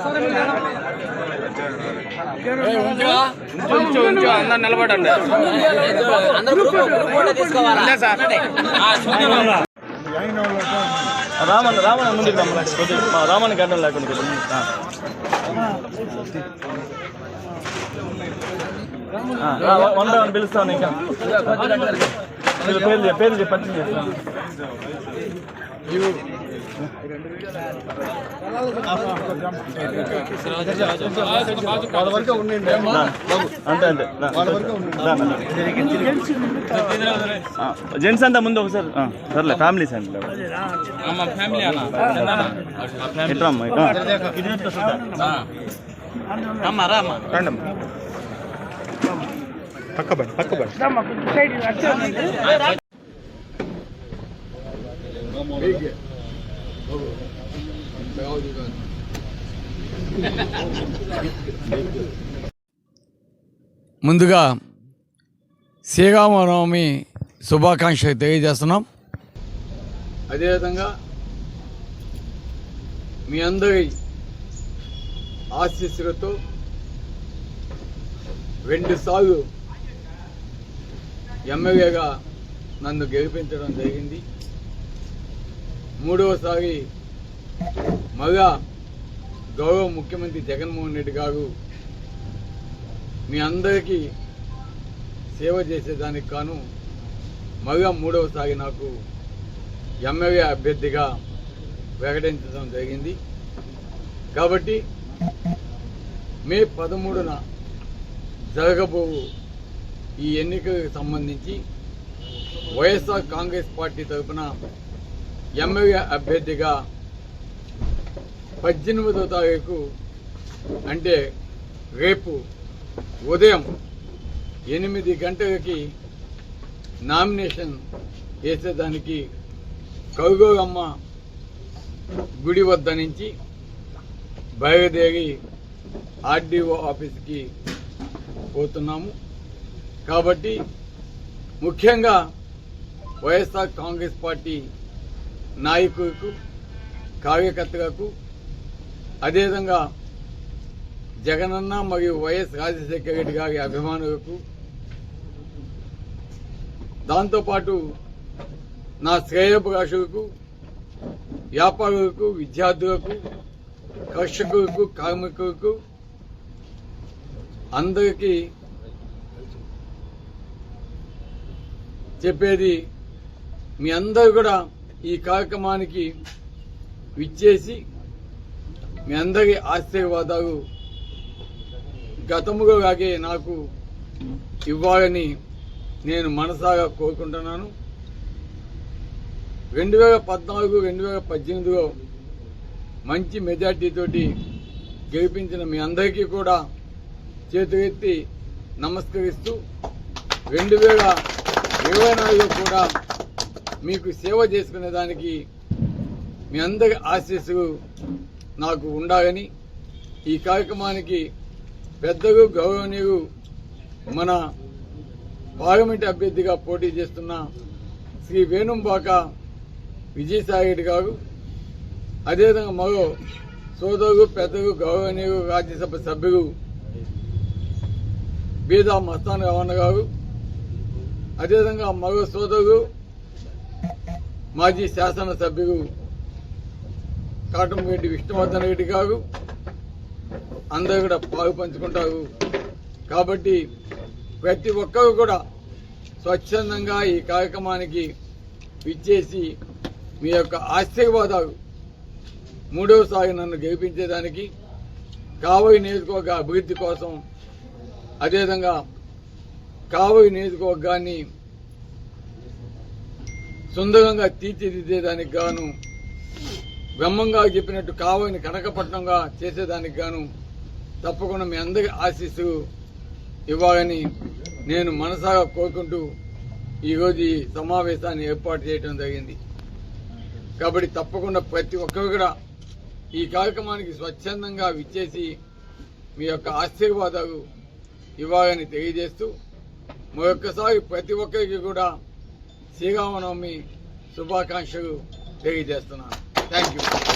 అందరు నిలబడండి రామన్న రామన్న ముందుకు రమ్మన్న కొద్దిగా రామన్న గడ్డం లేకుండా అని పిలుస్తాను ఇంకా మీరు పేర్లు చెప్పు, పరిచయం చేస్తాను అంతే అంతే జెంట్స్ అంతా ముందు ఒకసారి సర్లే ఫ్యామిలీస్ అండి మా ఫ్యామిలీ అమ్మా ముందుగా శ్రీరామనవమి శుభాకాంక్షలు తెలియజేస్తున్నాం. అదేవిధంగా మీ అందరి ఆశీస్సులతో రెండు సార్లు ఎమ్మెల్యేగా నన్ను గెలిపించడం జరిగింది. మూడవసారి మళ్ళా గౌరవ ముఖ్యమంత్రి జగన్మోహన్ రెడ్డి గారు మీ అందరికీ సేవ చేసేదానికి కాను మళ్ళా మూడవసారి నాకు ఎమ్మెల్యే అభ్యర్థిగా ప్రకటించడం జరిగింది. కాబట్టి మే పదమూడున జరగబోవు ఈ ఎన్నికలకు సంబంధించి వైఎస్ఆర్ కాంగ్రెస్ పార్టీ తరఫున ఎమ్మెల్యే అభ్యర్థిగా పద్దెనిమిదవ తారీఖు అంటే రేపు ఉదయం ఎనిమిది గంటలకి నామినేషన్ వేసేదానికి కౌగోగమ్మ గుడి వద్ద నుంచి బయలుదేరి ఆర్డీఓ ఆఫీస్కి పోతున్నాము. కాబట్టి ముఖ్యంగా వైఎస్ఆర్ కాంగ్రెస్ పార్టీ నాయకులకు కార్యకర్తలకు అదేవిధంగా జగనన్న మరియు వైఎస్ రాజశేఖర రెడ్డి గారి అభిమానులకు దాంతోపాటు నా శ్రేయోభిలాషులకు వ్యాపారులకు విద్యార్థులకు కర్షకులకు కార్మికులకు అందరికీ చెప్పేది మీ అందరూ కూడా ఈ కార్యక్రమానికి విచ్చేసి మీ అందరి ఆశీర్వాదాలు గతముగా లాగే నాకు ఇవ్వాలని నేను మనసాగా కోరుకుంటున్నాను. రెండు వేల పద్నాలుగు రెండు వేల పద్దెనిమిదిలో మంచి మెజార్టీతోటి గెలిపించిన మీ అందరికీ కూడా చేతులెత్తి నమస్కరిస్తూ రెండు వేల ఇరవై నాలుగులో కూడా మీకు సేవ చేసుకునే దానికి మీ అందరి ఆశీస్సులు నాకు ఉండాలని ఈ కార్యక్రమానికి పెద్దలు గౌరవనీయులు మన పార్లమెంట్ అభ్యర్థిగా పోటీ చేస్తున్న శ్రీ వేణుంబాక విజయసాయి రెడ్డి గారు అదేవిధంగా మరో సోదరులు పెద్దలు గౌరవనీయులు రాజ్యసభ సభ్యులు బీదా మస్తాన్ రమణ గారు అదేవిధంగా మరో సోదరుడు మాజీ శాసనసభ్యుడు కాటంరెడ్డి విష్ణువర్ధన్ రెడ్డి గారు అందరూ కూడా పాలు పంచుకుంటారు. కాబట్టి ప్రతి ఒక్కరు కూడా స్వచ్ఛందంగా ఈ కార్యక్రమానికి ఇచ్చేసి మీ యొక్క ఆశీర్వాదాలు మూడవసారి నన్ను గెలిపించేదానికి కావలి నియోజకవర్గ అభివృద్ధి కోసం అదేవిధంగా కావలి నియోజకవర్గాన్ని సుందరంగా తీర్చిదిద్దేదానికి గాను బ్రహ్మంగా చెప్పినట్టు కావలిని కనకపట్నంగా చేసేదానికి గాను తప్పకుండా మీ అందరి ఆశీస్సు ఇవ్వాలని నేను మనసాగా కోరుకుంటూ ఈరోజు ఈ సమావేశాన్ని ఏర్పాటు చేయడం జరిగింది. కాబట్టి తప్పకుండా ప్రతి ఒక్కరు కూడా ఈ కార్యక్రమానికి స్వచ్ఛందంగా విచ్చేసి మీ యొక్క ఆశీర్వాదాలు ఇవ్వాలని తెలియజేస్తూ మరొక్కసారి ప్రతి ఒక్కరికి కూడా శ్రీరామనవమి శుభాకాంక్షలు తెలియజేస్తున్నాను. Thank you